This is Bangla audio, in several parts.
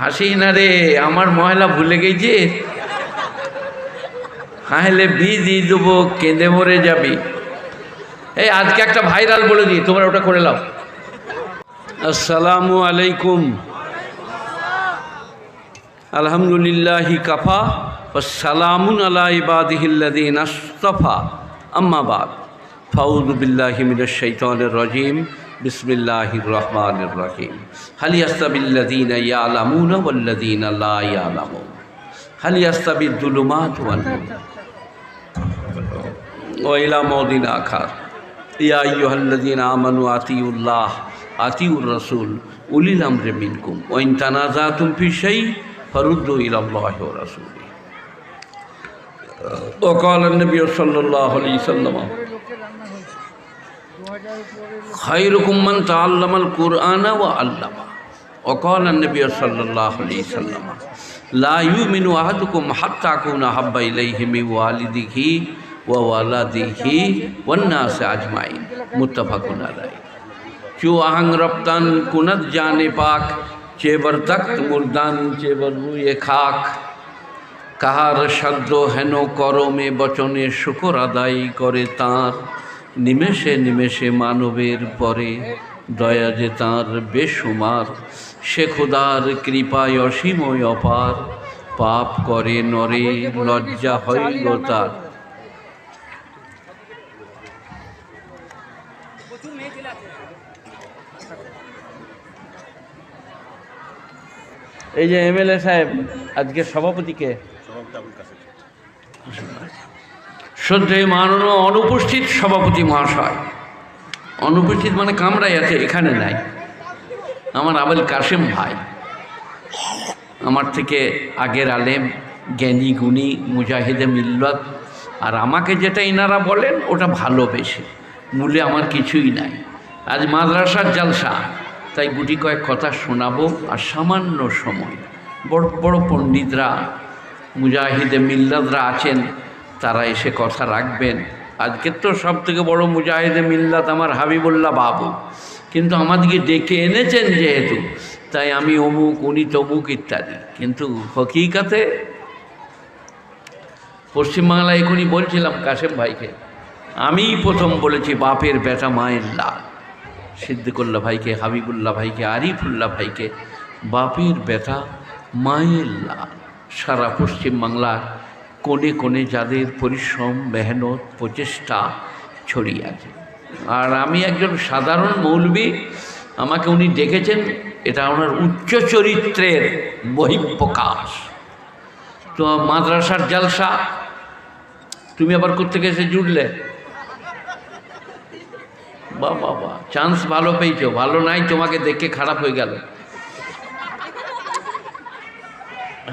হাসি না রে, আমার মহিলা ভুলে গেছে হাহলে বি দিয়ে দেবো, কেঁদে মরে যাবি। এই, আজকে একটা ভাইরাল বলে দিই, তোমরা ওটা করে নাও। আসসালামু আলাইকুম। আলহামদুলিল্লাহি কাফা সালামুন আলা আস্তফা। আম্মাবাদ ফাউদু বিল্লাহি মিনাশ শাইতানির রাজিম। বিসমিল্লাহির রহমানির রহিম হাল ইয়াস্তাবিল্লাযীনা ইয়ালামুনা ওয়াল্লাযীনা লা ইয়ালামুন হাল ইয়াস্তাবিদ দুলুমাত ওয়ান নূর وإلى موضع آخر يا أيها الذين آمنوا أطيعوا الله أطيعوا الرسول أولي الأمر منكم وإن تنازعتم في شيء فردوا إلى الله ورسوله وقال النبي صلى الله عليه وسلم খৈরকুম্মান তাল্লামাল কুরআনা ও আল্লামা وقال النبي صلى الله عليه وسلم لا يؤمن أحدكم حتى أكون أحب إليه من والده وولده والناس أجمعين متفق عليه چو آهنگ ربطان کنت جان پاک چه بر تخت مردان چه بر روی خاک কাহার সাধ্য হেন করমে বচনে শুকর আদায় করে তাঁর নিমেষে নিমেষে মানবের পরে দয়া যে তাঁর বেসুমার সে খোদার কৃপায় অসীময় অপার, পাপ করে নরে, লজ্জা হইল তার। এই যে এমএলএ সাহেব, আজকে সভাপতিকে? শ্রদ্ধেয় মাননীয় অনুপস্থিত সভাপতি মহাশয়। অনুপস্থিত মানে কামরাই আছে, এখানে নাই। আমার আবেল কাশেম ভাই। আমার থেকে আগের আলেম, জ্ঞানী, গুণী, মুজাহিদে মিল্লত। আর আমাকে যেটা ইনারা বলেন, ওটা ভালোবেসে মূলে আমার কিছুই নাই। আজ মাদ্রাসার জালসা। তাই গুটি কয়েক কথা শোনাবো, আর সামান্য সময়। বড় বড় পণ্ডিতরা, মুজাহিদে মিল্লাতরা আছেন তারা এসে কথা রাখবেন। আজকে তো সব থেকে বড় মুজাহিদে মিল্লাত আমার হাবিবুল্লাহ বাবু। কিন্তু আমাদেরকে ডেকে এনেছেন যেহেতু, তাই আমি অমুক, উনি তমুক ইত্যাদি। কিন্তু হকিকাতে পশ্চিমবাংলায় এখনই বলছিলাম কাশেম ভাইকে, আমিই প্রথম বলেছি বাপের বেটা মায়ের লাল। সিদ্দিকুল্লাহ ভাইকে, হাবিবুল্লাহ ভাইকে, আরিফুল্লাহ ভাইকে, বাপের বেটা মায়ের লাল। সারা পশ্চিমবাংলার কোণে কোণে যাদের পরিশ্রম, মেহনত, প্রচেষ্টা ছড়িয়ে আছে। আর আমি একজন সাধারণ মৌলবী, আমাকে উনি ডেকেছেন, এটা ওনার উচ্চ চরিত্রের বহিঃপ্রকাশ। তো মাদ্রাসার জালসা, তুমি আবার কোথেকে এসে জুড়লে? বা বাবা চান্স ভালো পেয়েছ, ভালো নাই, তোমাকে দেখে খারাপ হয়ে গেল।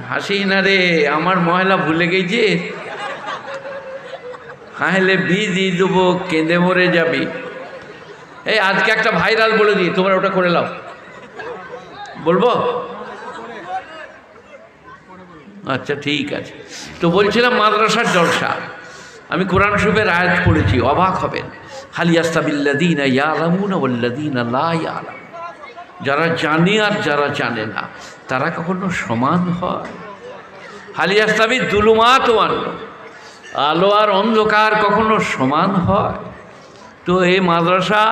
হাসি না রে, আমার মহিলা ভুলে গেছে। হাহলে বি দিয়ে দেবো কেঁদে মরে যাবি। এই, আজকে একটা ভাইরাল বলে দিই, তোমরা ওটা করে নাও। বলব? আচ্ছা ঠিক আছে। তো বলছিলাম মাদ্রাসার জলসা। আমি কোরআন শরীফের আয়াত পড়েছি, অবাক হবেন। হালিয়াস্তাবিল্লাদিন ইয়ালামুন ওল্লাদিন লা ইয়ালাম যারা জানে আর যারা জানে না। তারা কখনো সমান হয়? হালিয়াস্তাবি দুলুমাত আন্ন আলো আর অন্ধকার কখনো সমান হয়? তো এই মাদ্রাসা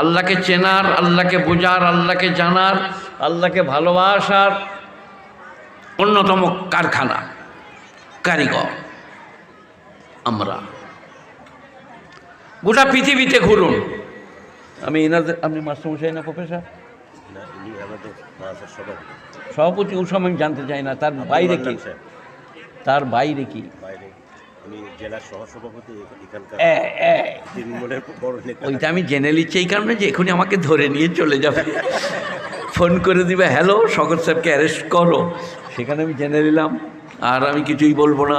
আল্লাহকে চেনার, আল্লাহকে বোঝার, আল্লাহকে জানার, আল্লাহকে ভালোবাসার অন্যতম কারখানা, কারিগর আমরা। গোটা পৃথিবীতে ঘুরুন। আমি এনাদের আপনি মাস্টারমশাই না, প্রফেসর? না ইনি আমাদের মাদ্রাসার সভাপতি। সভাপতি সময় আমি জানতে চাই না তার বাইরে কি? তার বাইরে কি? বাইরে। ওইটা আমি জেনে নিচ্ছি এই কারণে যে এখনই আমাকে ধরে নিয়ে চলে যাবে। ফোন করে দিবে হ্যালো শকত সাহেবকে অ্যারেস্ট করো। সেখানে আমি জেনে নিলাম আর আমি কিছুই বলব না।